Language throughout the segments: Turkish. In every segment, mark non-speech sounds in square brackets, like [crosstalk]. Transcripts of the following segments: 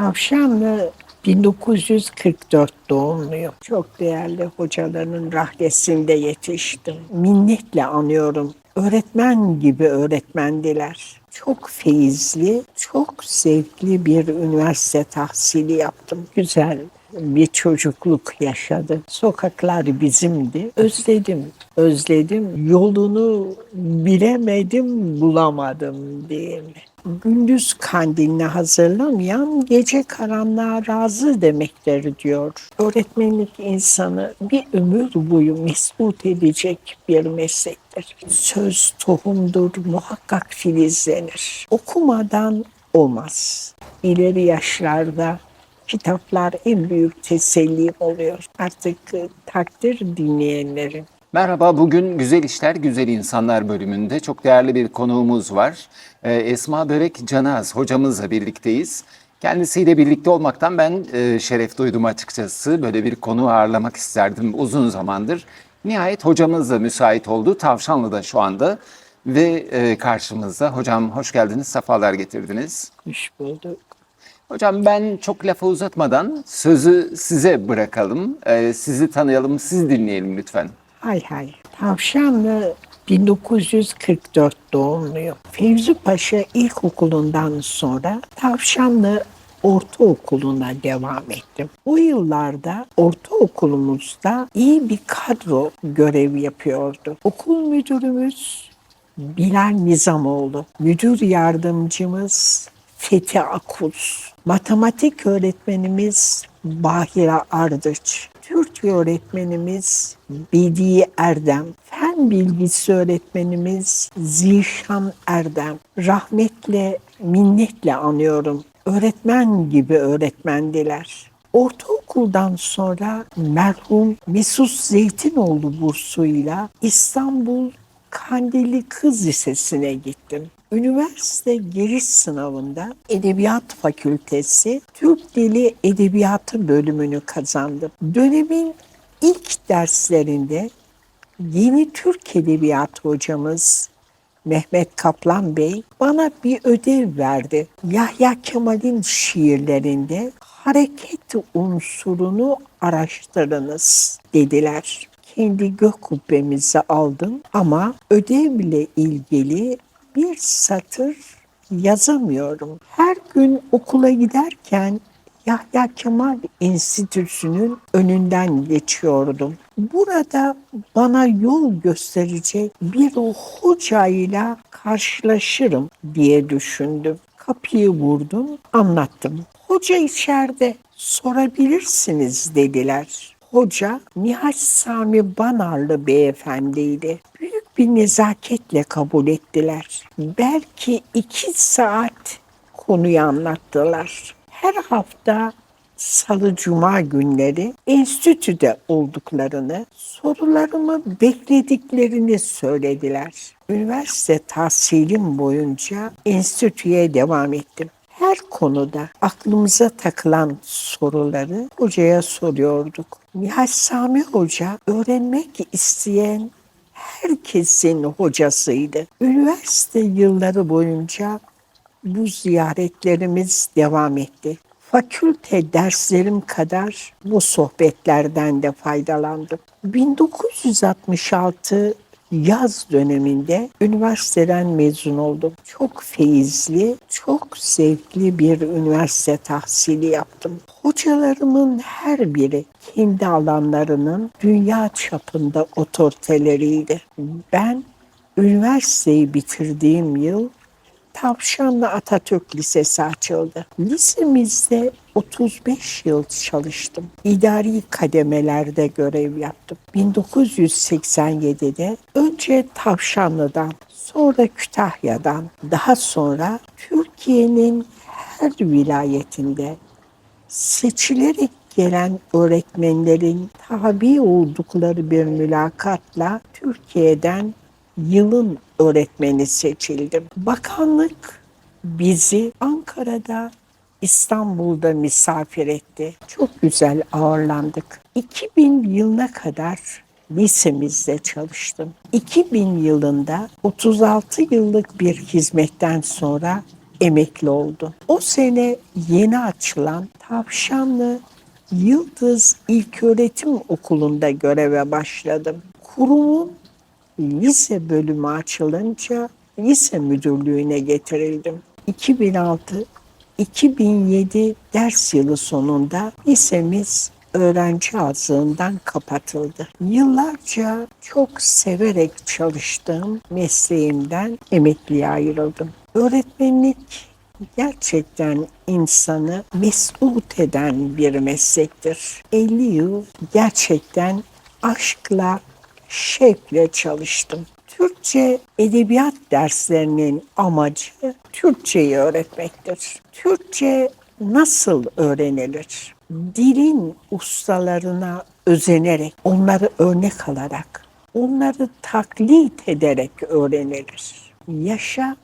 Tavşanlı 1944 doğumluyum. Çok değerli hocaların rahletinde yetiştim. Minnetle anıyorum. Öğretmen gibi öğretmendiler. Çok feyizli, çok zevkli bir üniversite tahsili yaptım. Güzel bir çocukluk yaşadı. Sokaklar bizimdi. Özledim, özledim. Yolunu bilemedim, bulamadım diyeyim. Gündüz kandiline hazırlamayan gece karanlığa razı demektir diyor. Öğretmenlik insanı bir ömür boyu mesut edecek bir meslektir. Söz tohumdur, muhakkak filizlenir. Okumadan olmaz. İleri yaşlarda kitaplar en büyük tesellim oluyor. Artık takdir dinleyenlerin. Merhaba, bugün Güzel İşler, Güzel İnsanlar bölümünde çok değerli bir konuğumuz var. Ee, Esma Börek Canaz hocamızla birlikteyiz. Kendisiyle birlikte olmaktan ben e, şeref duydum açıkçası. Böyle bir konu ağırlamak isterdim uzun zamandır. Nihayet hocamız da müsait oldu. Tavşanlı'da şu anda ve e, karşımızda. Hocam hoş geldiniz, sefalar getirdiniz. Hoş bulduk. Hocam ben çok lafı uzatmadan sözü size bırakalım. Ee, sizi tanıyalım, siz dinleyelim lütfen. Hay hay. Tavşanlı 1944 doğumluyum. Fevzi Paşa İlkokulu'ndan sonra Tavşanlı Ortaokulu'na devam ettim. O yıllarda ortaokulumuzda iyi bir kadro görev yapıyordu. Okul müdürümüz Bilal Nizamoğlu, müdür yardımcımız Fethi Akuz, matematik öğretmenimiz Bahira Ardıç, Türkçe öğretmenimiz Bediye Erdem, fen bilgisi öğretmenimiz Zişan Erdem. Rahmetle, minnetle anıyorum. Öğretmen gibi öğretmendiler. Ortaokuldan sonra merhum Mesut Zeytinoğlu bursuyla İstanbul Kandilli Kız Lisesi'ne gittim. Üniversite giriş sınavında Edebiyat Fakültesi Türk Dili Edebiyatı bölümünü kazandım. Dönemin ilk derslerinde yeni Türk Edebiyatı hocamız Mehmet Kaplan Bey bana bir ödev verdi. Yahya Kemal'in şiirlerinde hareket unsurunu araştırınız dediler. Kendi gök kubbemizi aldım ama ödevle ilgili bir satır yazamıyorum. Her gün okula giderken Yahya Kemal Enstitüsü'nün önünden geçiyordum. Burada bana yol gösterecek bir hocayla karşılaşırım diye düşündüm. Kapıyı vurdum, anlattım. Hoca içeride sorabilirsiniz dediler. Hoca Nihaç Sami Banarlı beyefendiydi. Büyük bir nezaketle kabul ettiler. Belki iki saat konuyu anlattılar. Her hafta salı cuma günleri enstitüde olduklarını, sorularımı beklediklerini söylediler. Üniversite tahsilim boyunca enstitüye devam ettim. Her konuda aklımıza takılan soruları hocaya soruyorduk. Nihat Sami Hoca öğrenmek isteyen herkesin hocasıydı. Üniversite yılları boyunca bu ziyaretlerimiz devam etti. Fakülte derslerim kadar bu sohbetlerden de faydalandım. 1966 yaz döneminde üniversiteden mezun oldum. Çok feyizli, çok zevkli bir üniversite tahsili yaptım. Hocalarımın her biri kendi alanlarının dünya çapında otoriteleriydi. Ben üniversiteyi bitirdiğim yıl Tavşanlı Atatürk Lisesi açıldı. Lisemizde 35 yıl çalıştım. İdari kademelerde görev yaptım. 1987'de önce Tavşanlı'dan, sonra Kütahya'dan, daha sonra Türkiye'nin her vilayetinde seçilerek gelen öğretmenlerin tabi oldukları bir mülakatla Türkiye'den yılın öğretmeni seçildim. Bakanlık bizi Ankara'da İstanbul'da misafir etti. Çok güzel ağırlandık. 2000 yılına kadar lisemizde çalıştım. 2000 yılında 36 yıllık bir hizmetten sonra emekli oldu. O sene yeni açılan Tavşanlı Yıldız İlköğretim Okulu'nda göreve başladım. Kurumun lise bölümü açılınca lise müdürlüğüne getirildim. 2006 2007 ders yılı sonunda lisemiz öğrenci azlığından kapatıldı. Yıllarca çok severek çalıştığım mesleğimden emekliye ayrıldım. Öğretmenlik gerçekten insanı mesut eden bir meslektir. 50 yıl gerçekten aşkla, şevkle çalıştım. Türkçe edebiyat derslerinin amacı Türkçeyi öğretmektir. Türkçe nasıl öğrenilir? Dilin ustalarına özenerek, onları örnek alarak, onları taklit ederek öğrenilir. Yaşa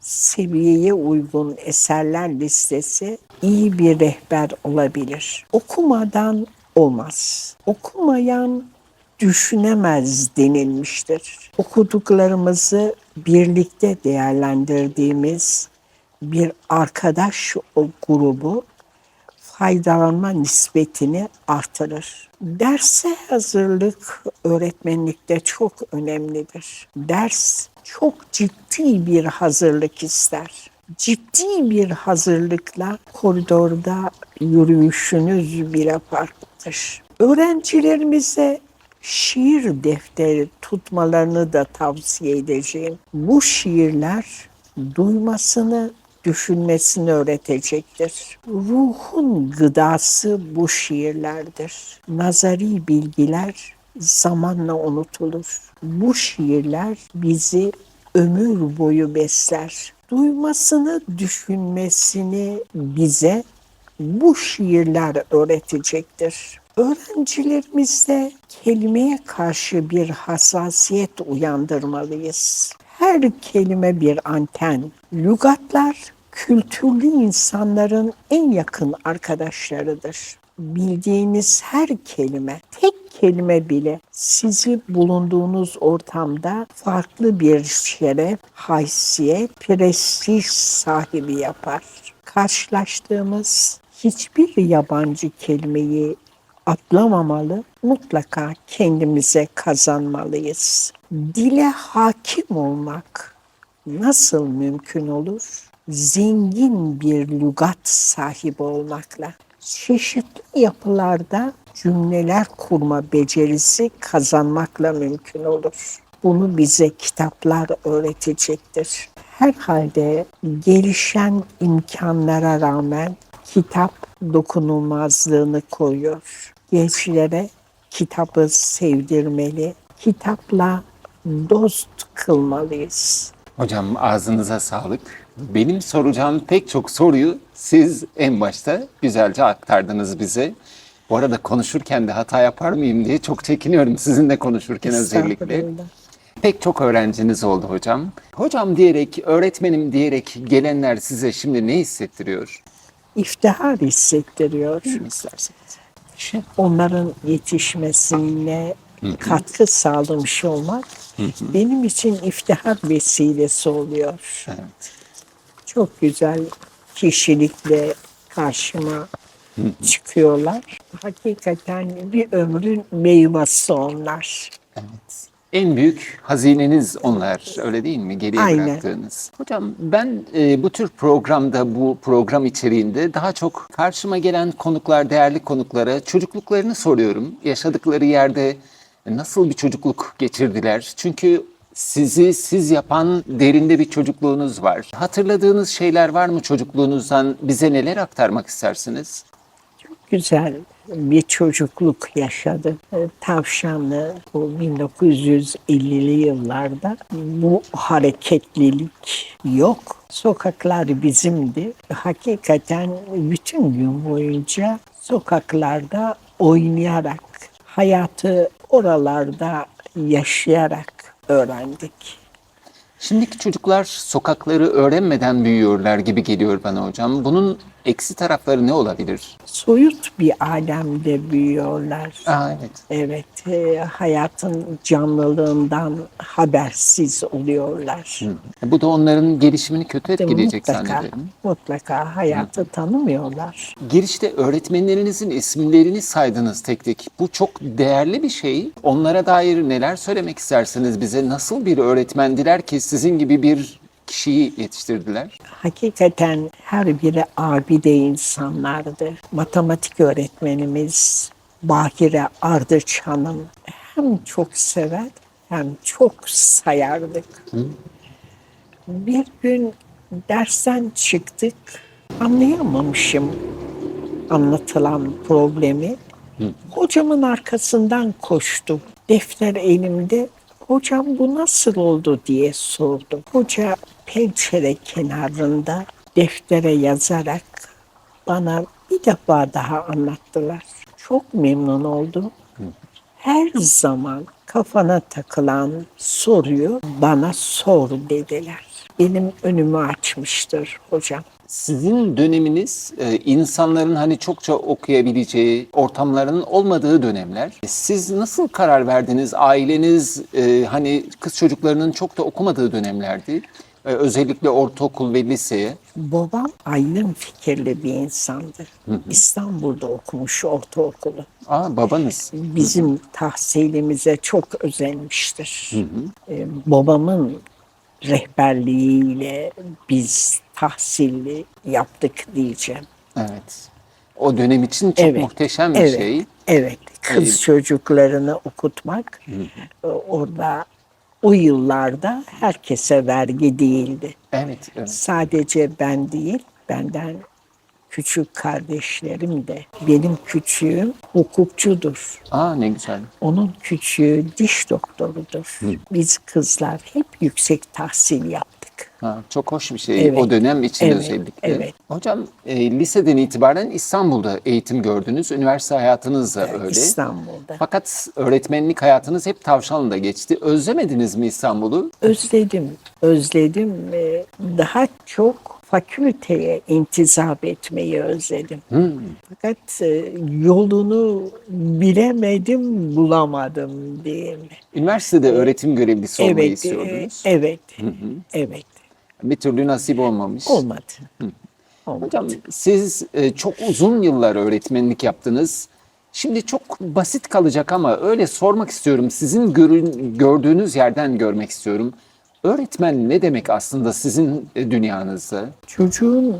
seviyeye uygun eserler listesi iyi bir rehber olabilir. Okumadan olmaz. Okumayan düşünemez denilmiştir. Okuduklarımızı birlikte değerlendirdiğimiz bir arkadaş grubu faydalanma nispetini artırır. Derse hazırlık öğretmenlikte çok önemlidir. Ders çok ciddi bir hazırlık ister. Ciddi bir hazırlıkla koridorda yürüyüşünüz bile farklıdır. Öğrencilerimize şiir defteri tutmalarını da tavsiye edeceğim. Bu şiirler duymasını, düşünmesini öğretecektir. Ruhun gıdası bu şiirlerdir. Nazari bilgiler zamanla unutulur. Bu şiirler bizi ömür boyu besler. Duymasını, düşünmesini bize bu şiirler öğretecektir. Öğrencilerimizde kelimeye karşı bir hassasiyet uyandırmalıyız. Her kelime bir anten. Lügatlar kültürlü insanların en yakın arkadaşlarıdır. Bildiğiniz her kelime, tek kelime bile sizi bulunduğunuz ortamda farklı bir şeref, haysiyet, prestij sahibi yapar. Karşılaştığımız hiçbir yabancı kelimeyi atlamamalı, mutlaka kendimize kazanmalıyız. Dile hakim olmak nasıl mümkün olur? Zengin bir lügat sahibi olmakla. Çeşitli yapılarda cümleler kurma becerisi kazanmakla mümkün olur. Bunu bize kitaplar öğretecektir. Herhalde gelişen imkanlara rağmen kitap dokunulmazlığını koyuyor. Gençlere kitabı sevdirmeli, kitapla dost kılmalıyız. Hocam ağzınıza sağlık. Benim soracağım pek çok soruyu siz en başta güzelce aktardınız bize. Bu arada konuşurken de hata yapar mıyım diye çok çekiniyorum sizinle konuşurken özellikle. Pek çok öğrenciniz oldu hocam. Hocam diyerek, öğretmenim diyerek gelenler size şimdi ne hissettiriyor? İftihar hissettiriyor. Şey, Onların yetişmesine katkı sağlamış olmak benim için iftihar vesilesi oluyor. Evet. Çok güzel kişilikle karşıma çıkıyorlar. Hakikaten bir ömrün meyvesi onlar. Evet. En büyük hazineniz onlar öyle değil mi? Geriye Aynen. bıraktığınız. Hocam ben e, bu tür programda bu program içeriğinde daha çok karşıma gelen konuklar, değerli konuklara çocukluklarını soruyorum. Yaşadıkları yerde nasıl bir çocukluk geçirdiler? Çünkü sizi siz yapan derinde bir çocukluğunuz var. Hatırladığınız şeyler var mı çocukluğunuzdan? Bize neler aktarmak istersiniz? Güzel bir çocukluk yaşadı. Tavşanlı bu 1950'li yıllarda bu hareketlilik yok. Sokaklar bizimdi. Hakikaten bütün gün boyunca sokaklarda oynayarak, hayatı oralarda yaşayarak öğrendik. Şimdiki çocuklar sokakları öğrenmeden büyüyorlar gibi geliyor bana hocam. Bunun eksi tarafları ne olabilir? Soyut bir alemde büyüyorlar. Aa, evet. Evet, e, hayatın canlılığından habersiz oluyorlar. Bu da onların gelişimini kötü etkileyecek mutlaka, zannederim. mutlaka hayatı tanımıyorlar. Girişte öğretmenlerinizin isimlerini saydınız tek tek. Bu çok değerli bir şey. Onlara dair neler söylemek istersiniz bize? Nasıl bir öğretmendiler ki sizin gibi bir kişiyi yetiştirdiler? Hakikaten her biri abide insanlardı. Matematik öğretmenimiz Bahire Ardıç Hanım hem çok sever hem çok sayardık. Bir gün dersten çıktık. Anlayamamışım anlatılan problemi. Hocamın arkasından koştum. Defter elimde. Hocam bu nasıl oldu diye sordum. Hoca pencere kenarında deftere yazarak bana bir defa daha anlattılar. Çok memnun oldum. Her zaman kafana takılan soruyu bana sor dediler. Benim önümü açmıştır hocam. Sizin döneminiz e, insanların hani çokça okuyabileceği ortamların olmadığı dönemler. Siz nasıl karar verdiniz? Aileniz e, hani kız çocuklarının çok da okumadığı dönemlerdi. E, Özellikle ortaokul ve liseye. Babam aydın fikirli bir insandı. İstanbul'da okumuş ortaokulu. Aa babanız. Bizim tahsilimize çok özenmiştir. Ee, babamın rehberliğiyle biz tahsilli yaptık diyeceğim. Evet. O dönem için çok muhteşem bir evet, şey. Evet. Kız Evet. çocuklarını okutmak e, orada o yıllarda herkese vergi değildi. Evet, evet. Sadece ben değil, benden küçük kardeşlerim de. Benim küçüğüm hukukçudur. Aa ne güzel. Onun küçüğü diş doktorudur. Biz kızlar hep yüksek tahsil yaptık. Ha, çok hoş bir şey Evet. o dönem için Evet, özellikle. evet. Hocam e, liseden itibaren İstanbul'da eğitim gördünüz. Üniversite hayatınız da öyle. İstanbul'da. Fakat öğretmenlik hayatınız hep Tavşanlı'da geçti. Özlemediniz mi İstanbul'u? Özledim, özledim. Daha çok fakülteye intizap etmeyi özledim. Fakat e, yolunu bilemedim, bulamadım diyeyim. Üniversitede öğretim görevlisi olmayı Evet, e, istiyordunuz. evet, evet. Bir türlü nasip olmamış. Olmadı. Olmadı. Hocam siz e, çok uzun yıllar öğretmenlik yaptınız. Şimdi çok basit kalacak ama öyle sormak istiyorum. Sizin görün, gördüğünüz yerden görmek istiyorum. Öğretmen ne demek aslında sizin e, dünyanızda? Çocuğun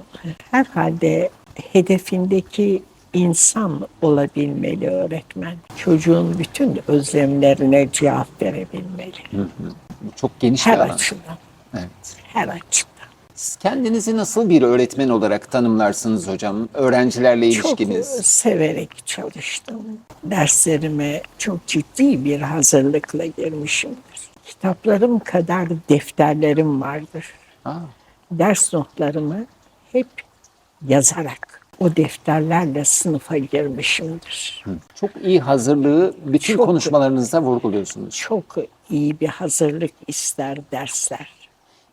herhalde hedefindeki insan olabilmeli öğretmen. Çocuğun bütün özlemlerine cevap verebilmeli. Bu Çok geniş Her bir alan. açıdan, Evet. her açıdan. Siz kendinizi nasıl bir öğretmen olarak tanımlarsınız hocam? Öğrencilerle Çok ilişkiniz. severek çalıştım. Derslerime çok ciddi bir hazırlıkla girmişimdir. Kitaplarım kadar defterlerim vardır. Aa, Ders notlarımı hep yazarak o defterlerle sınıfa girmişimdir. çok iyi hazırlığı bütün Çok- konuşmalarınızda vurguluyorsunuz. Çok iyi bir hazırlık ister dersler.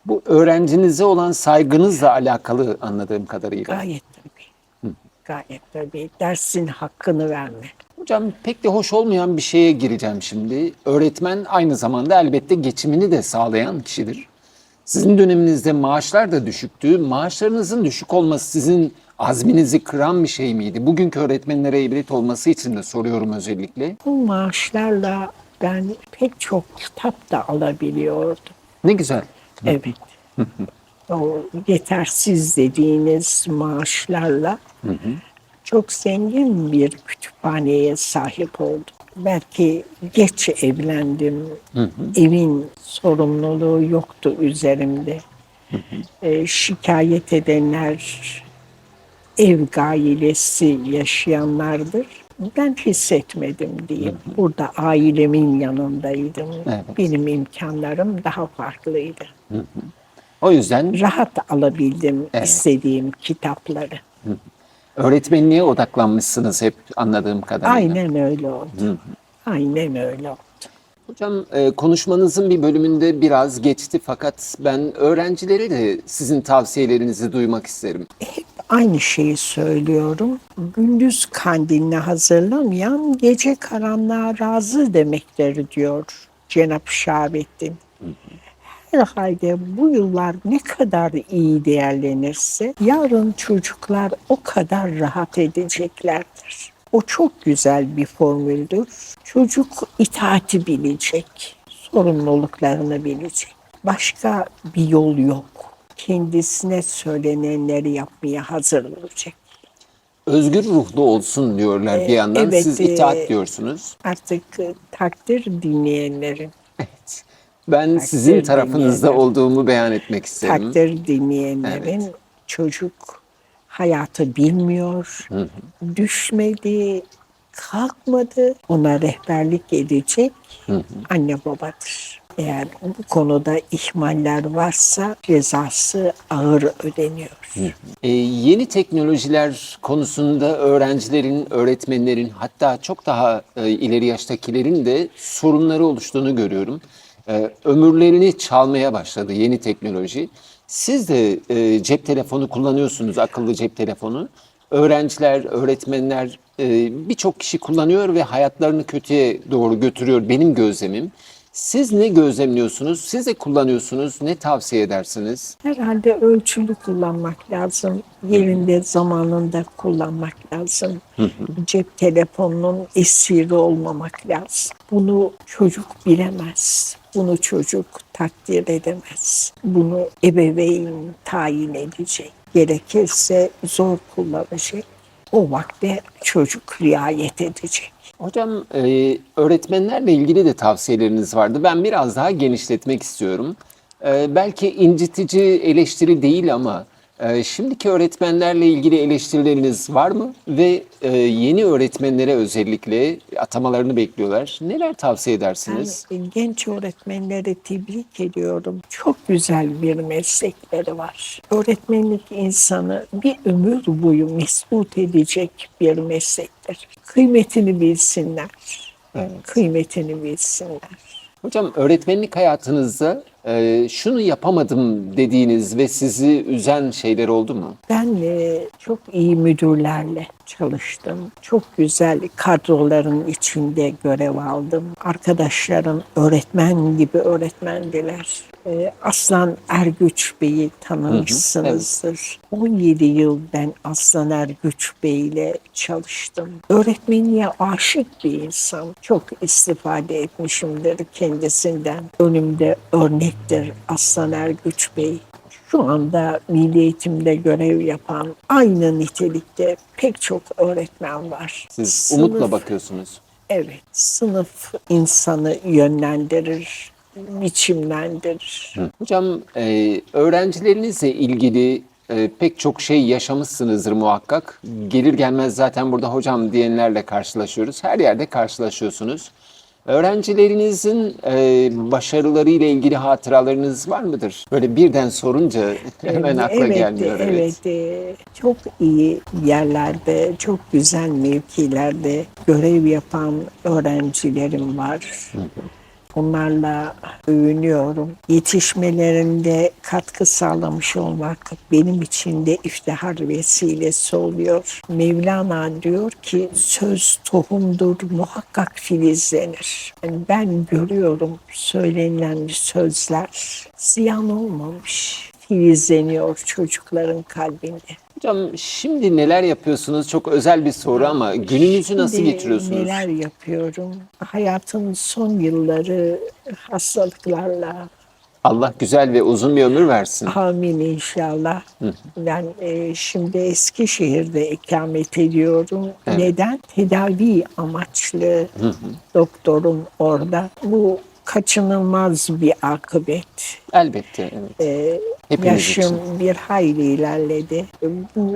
Bu öğrencinize olan saygınızla alakalı anladığım kadarıyla. Gayet tabii. Gayet tabii. Dersin hakkını verme. Hocam pek de hoş olmayan bir şeye gireceğim şimdi. Öğretmen aynı zamanda elbette geçimini de sağlayan kişidir. Sizin döneminizde maaşlar da düşüktü. Maaşlarınızın düşük olması sizin azminizi kıran bir şey miydi? Bugünkü öğretmenlere ibret olması için de soruyorum özellikle. Bu maaşlarla ben pek çok kitap da alabiliyordum. Ne güzel. Evet. [laughs] o yetersiz dediğiniz maaşlarla çok zengin bir kütüphaneye sahip oldum. Belki geç evlendim. Evin sorumluluğu yoktu üzerimde. Ee, şikayet edenler ev gailesi yaşayanlardır. Ben hissetmedim diyeyim. Burada ailemin yanındaydım. Evet. Benim imkanlarım daha farklıydı. O yüzden Rahat alabildim Evet. istediğim kitapları. Öğretmenliğe odaklanmışsınız hep anladığım kadarıyla. Aynen öyle oldu. Aynen öyle oldu. Hocam e, konuşmanızın bir bölümünde biraz geçti fakat ben öğrencilere de sizin tavsiyelerinizi duymak isterim. Hep aynı şeyi söylüyorum. Gündüz kandilini hazırlamayan gece karanlığa razı demektir diyor Cenab-ı Şahabettin. Herhalde bu yıllar ne kadar iyi değerlenirse yarın çocuklar o kadar rahat edeceklerdir. O çok güzel bir formüldür. Çocuk itaati bilecek, sorumluluklarını bilecek. Başka bir yol yok. Kendisine söylenenleri yapmaya hazır olacak. Özgür ruhlu olsun diyorlar bir yandan. evet, Siz itaat diyorsunuz. Artık e, takdir dinleyenlerin, Evet. Ben sizin tarafınızda olduğumu beyan etmek isterim. takdir dinleyenlerin çocuk hayatı bilmiyor, düşmedi, kalkmadı. Ona rehberlik edecek anne babadır. Eğer bu konuda ihmaller varsa cezası ağır ödeniyor. Ee, yeni teknolojiler konusunda öğrencilerin, öğretmenlerin hatta çok daha e, ileri yaştakilerin de sorunları oluştuğunu görüyorum. Ee, ömürlerini çalmaya başladı yeni teknoloji. Siz de e, cep telefonu kullanıyorsunuz, akıllı cep telefonu. Öğrenciler, öğretmenler e, birçok kişi kullanıyor ve hayatlarını kötüye doğru götürüyor benim gözlemim. Siz ne gözlemliyorsunuz? Siz de kullanıyorsunuz. Ne tavsiye edersiniz? Herhalde ölçülü kullanmak lazım. Yerinde zamanında kullanmak lazım. Cep telefonunun esiri olmamak lazım. Bunu çocuk bilemez. Bunu çocuk takdir edemez. Bunu ebeveyn tayin edecek. Gerekirse zor kullanacak. O vakte çocuk riayet edecek. Hocam e, öğretmenlerle ilgili de tavsiyeleriniz vardı. Ben biraz daha genişletmek istiyorum. E, belki incitici eleştiri değil ama şimdiki öğretmenlerle ilgili eleştirileriniz var mı? Ve e, yeni öğretmenlere özellikle atamalarını bekliyorlar. Neler tavsiye edersiniz? Ben genç öğretmenleri tebrik ediyorum. Çok güzel bir meslekleri var. Öğretmenlik insanı bir ömür boyu mesut edecek bir meslektir. Kıymetini bilsinler. Kıymetini bilsinler. Hocam öğretmenlik hayatınızda e, şunu yapamadım dediğiniz ve sizi üzen şeyler oldu mu? Ben e, çok iyi müdürlerle çalıştım. Çok güzel kadroların içinde görev aldım. Arkadaşlarım öğretmen gibi öğretmendiler. E, Aslan Ergüç Bey'i tanımışsınızdır. 17 yıl ben Aslan Ergüç Bey ile çalıştım. Öğretmenliğe aşık bir insan. Çok istifade etmişimdir kendisinden. Önümde örnektir Aslan Ergüç Bey şu anda milli eğitimde görev yapan aynı nitelikte pek çok öğretmen var. Siz Sınıf- umutla bakıyorsunuz. Evet, sınıf insanı yönlendirir, biçimlendirir. Hocam e, öğrencilerinizle ilgili e, pek çok şey yaşamışsınızdır muhakkak. Gelir gelmez zaten burada hocam diyenlerle karşılaşıyoruz. Her yerde karşılaşıyorsunuz. Öğrencilerinizin e, başarılarıyla ilgili hatıralarınız var mıdır? Böyle birden sorunca [laughs] hemen akla evet, gelmiyor. Evet. Evet, çok iyi yerlerde, çok güzel mevkilerde görev yapan öğrencilerim var. Onlarla övünüyorum. Yetişmelerinde katkı sağlamış olmak benim için de iftihar vesilesi oluyor. Mevlana diyor ki söz tohumdur muhakkak filizlenir. Yani ben görüyorum söylenilen sözler ziyan olmamış. Filizleniyor çocukların kalbinde. Hocam şimdi neler yapıyorsunuz? Çok özel bir soru ama gününüzü nasıl Şimdi geçiriyorsunuz? Neler yapıyorum? Hayatın son yılları hastalıklarla Allah güzel ve uzun bir ömür versin. amin inşallah. Ben e, şimdi Eskişehir'de ikamet ediyorum. Neden? Tedavi amaçlı doktorum orada. Bu kaçınılmaz bir akıbet. Elbette. Evet. Hepimiz Yaşım için. bir hayli ilerledi. Bu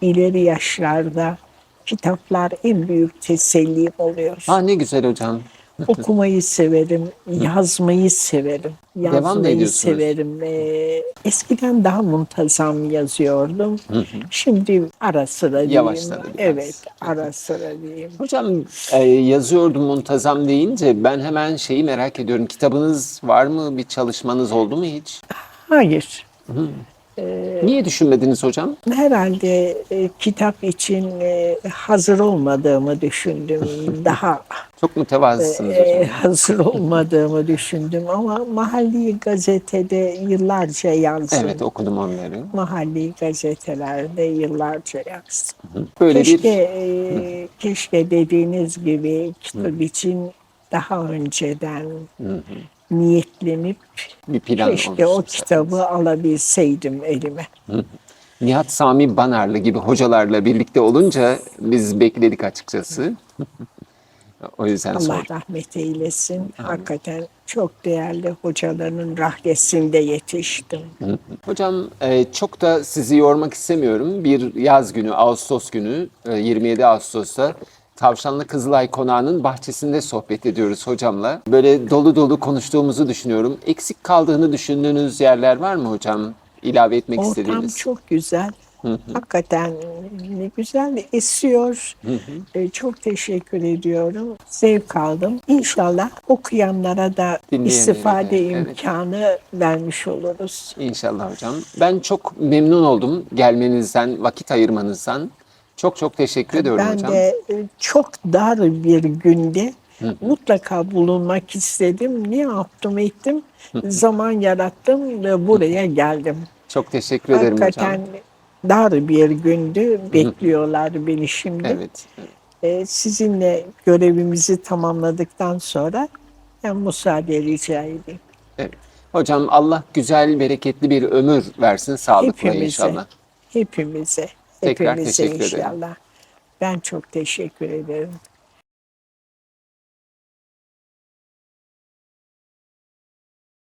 ileri yaşlarda kitaplar en büyük tesellim oluyor. Ha ne güzel hocam. Okumayı severim, yazmayı severim. Devam Yazmayı ediyorsunuz. severim. Ee, eskiden daha muntazam yazıyordum. Şimdi ara sıra diyeyim. Yavaşladı biraz. Evet, ara sıra diyeyim. Hocam e, yazıyordum muntazam deyince ben hemen şeyi merak ediyorum. Kitabınız var mı? Bir çalışmanız oldu mu hiç? Hayır. Niye düşünmediniz hocam? Herhalde e, kitap için e, hazır olmadığımı düşündüm. [laughs] Daha Çok mütevazısınız e, hocam. hazır olmadığımı düşündüm ama mahalli gazetede yıllarca yazdım. Evet okudum onları. Mahalli gazetelerde yıllarca yazdım. Böyle keşke, bir e, keşke dediğiniz gibi kitap için daha önceden niyetlenip bir plan keşke o kitabı alabilseydim elime. Nihat Sami Banarlı gibi hocalarla birlikte olunca biz bekledik açıkçası. [laughs] o yüzden Allah sordum. rahmet eylesin. Hakikaten çok değerli hocaların rahletinde yetiştim. Hocam e, çok da sizi yormak istemiyorum. Bir yaz günü, Ağustos günü, e, 27 Ağustos'ta Tavşanlı Kızılay Konağı'nın bahçesinde sohbet ediyoruz hocamla. Böyle dolu dolu konuştuğumuzu düşünüyorum. Eksik kaldığını düşündüğünüz yerler var mı hocam? İlave etmek Ortam istediğiniz. çok güzel. Hakikaten ne güzel esiyor. Ee, çok teşekkür ediyorum. Zevk aldım. İnşallah okuyanlara da istifade evet. imkanı vermiş oluruz. İnşallah hocam. Ben çok memnun oldum gelmenizden, vakit ayırmanızdan. Çok çok teşekkür ediyorum Ben hocam. de e, çok dar bir günde mutlaka bulunmak istedim. Ne yaptım ettim? Zaman yarattım ve buraya geldim. Çok teşekkür ederim Hakikaten hocam. dar bir gündü. Bekliyorlar beni şimdi. Evet. Ee, sizinle görevimizi tamamladıktan sonra ben müsaade rica edeyim. evet. Hocam Allah güzel, bereketli bir ömür versin sağlıkla Hepimize, inşallah. hepimize, Tekrar hepimize teşekkür ederim. inşallah. Ben çok teşekkür ederim.